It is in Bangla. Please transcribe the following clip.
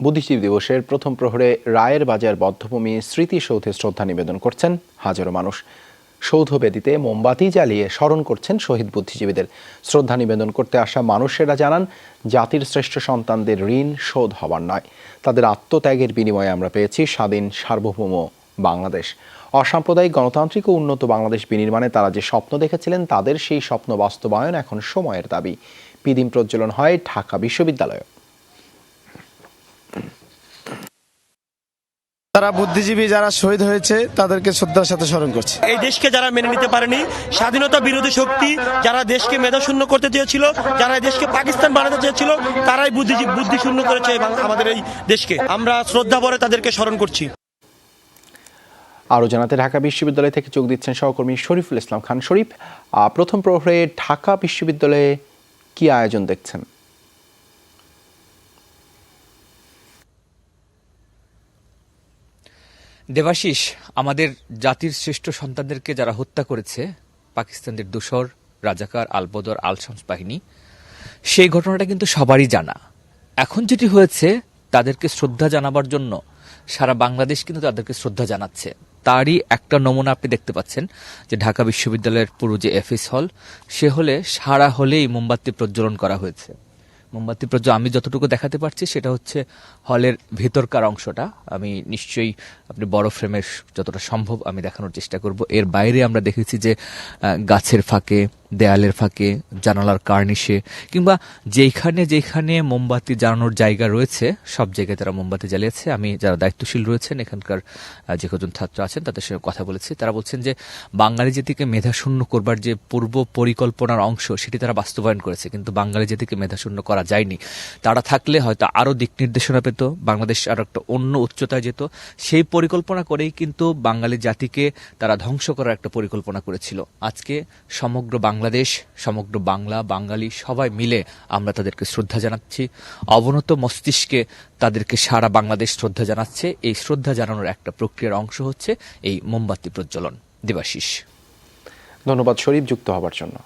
বুদ্ধিজীবী দিবসের প্রথম প্রহরে রায়ের বাজার বদ্ধভূমি স্মৃতিসৌধে শ্রদ্ধা নিবেদন করছেন হাজারো মানুষ। সৌধ বেদিতে মোমবাতি জ্বালিয়ে স্মরণ করছেন শহীদ বুদ্ধিজীবীদের। শ্রদ্ধা নিবেদন করতে আসা মানুষেরা জানান, জাতির শ্রেষ্ঠ সন্তানদের ঋণ শোধ হবার নয়। তাদের আত্মত্যাগের বিনিময়ে আমরা পেয়েছি স্বাধীন সার্বভৌম বাংলাদেশ। অসাম্প্রদায়িক গণতান্ত্রিক ও উন্নত বাংলাদেশ বিনির্মাণে তারা যে স্বপ্ন দেখেছিলেন, তাদের সেই স্বপ্ন বাস্তবায়ন এখন সময়ের দাবি। পিদিম প্রজ্বলন হয় ঢাকা বিশ্ববিদ্যালয়ে। তারা বুদ্ধিজীবী যারা শহীদ হয়েছে তাদেরকে শ্রদ্ধার সাথে স্মরণ করছে। এই দেশকে যারা মেনে নিতে পারেনি স্বাধীনতা বিরোধী শক্তি যারা দেশকে মেধাশূন্য করতে চেয়েছিল যারা এই দেশকে পাকিস্তান বানাতে চেয়েছিল তারাই বুদ্ধিজীবী বুদ্ধি শূন্য করেছে এবং আমাদের এই দেশকে। আমরা শ্রদ্ধা ভরে তাদেরকে স্মরণ করছি। আরও জানাতে ঢাকা বিশ্ববিদ্যালয় থেকে যোগ দিচ্ছেন সহকর্মী শরীফুল ইসলাম খান। শরীফ আহ, প্রথম প্রহরে ঢাকা বিশ্ববিদ্যালয়ে কি আয়োজন দেখছেন? দেবাশিস, আমাদের জাতির শ্রেষ্ঠ সন্তানদেরকে যারা হত্যা করেছে, পাকিস্তানদের দোসর, রাজাকার আলবদর আল শামস বাহিনী, সেই ঘটনাটা কিন্তু সবারই জানা। এখন যেটি হয়েছে, তাদেরকে শ্রদ্ধা জানাবার জন্য সারা বাংলাদেশ কিন্তু তাদেরকে শ্রদ্ধা জানাচ্ছে। তারই একটা নমুনা আপনি দেখতে পাচ্ছেন, যে ঢাকা বিশ্ববিদ্যালয়ের পুরো যে এফএস হল, সে হলে সারা হলেই মোমবাতি প্রজ্বলন করা হয়েছে। মোমবাতি প্রজ্জ আমি যতটুকু দেখাতে পারছি, সেটা হচ্ছে হলের ভেতরকার অংশটা। আমি নিশ্চয়ই আপনি বড় ফ্রেমের যতটা সম্ভব আমি দেখানোর চেষ্টা করব। এর বাইরে আমরা দেখেছি যে গাছের ফাঁকে দেয়ালের ফাঁকে, জানালার কার্নিশে, কিংবা যেখানে যেখানে মোমবাতি জ্বালানোর জায়গা রয়েছে, সব জায়গায় তারা মোমবাতি জ্বালিয়েছে। আমি যারা দায়িত্বশীল রয়েছেন, এখানকার যে কজন ছাত্র আছেন, তাদের সঙ্গে কথা বলেছি। তারা বলছেন যে, বাঙালি জাতিকে মেধাশূন্য করবার যে পূর্ব পরিকল্পনার অংশ, সেটি তারা বাস্তবায়ন করেছে, কিন্তু বাঙালি জাতিকে মেধাশূন্য করা যায়নি। তারা থাকলে হয়তো আরও দিক নির্দেশনা পেত, বাংলাদেশ আরও একটা অন্য উচ্চতায় যেত। সেই পরিকল্পনা করেই কিন্তু বাঙালি জাতিকে তারা ধ্বংস করার একটা পরিকল্পনা করেছিল। আজকে সমগ্র বাংলাদেশ, সমগ্র বাংলা, বাঙালি সবাই মিলে আমরা তাদেরকে শ্রদ্ধা জানাচ্ছি। অবনত মস্তিষ্কে তাদেরকে সারা বাংলাদেশ শ্রদ্ধা জানাচ্ছে। এই শ্রদ্ধা জানানোর একটা প্রক্রিয়ার অংশ হচ্ছে এই মোমবাতি প্রজ্বলন। দেবাশিস। ধন্যবাদ শরীফ, যুক্ত হবার জন্য।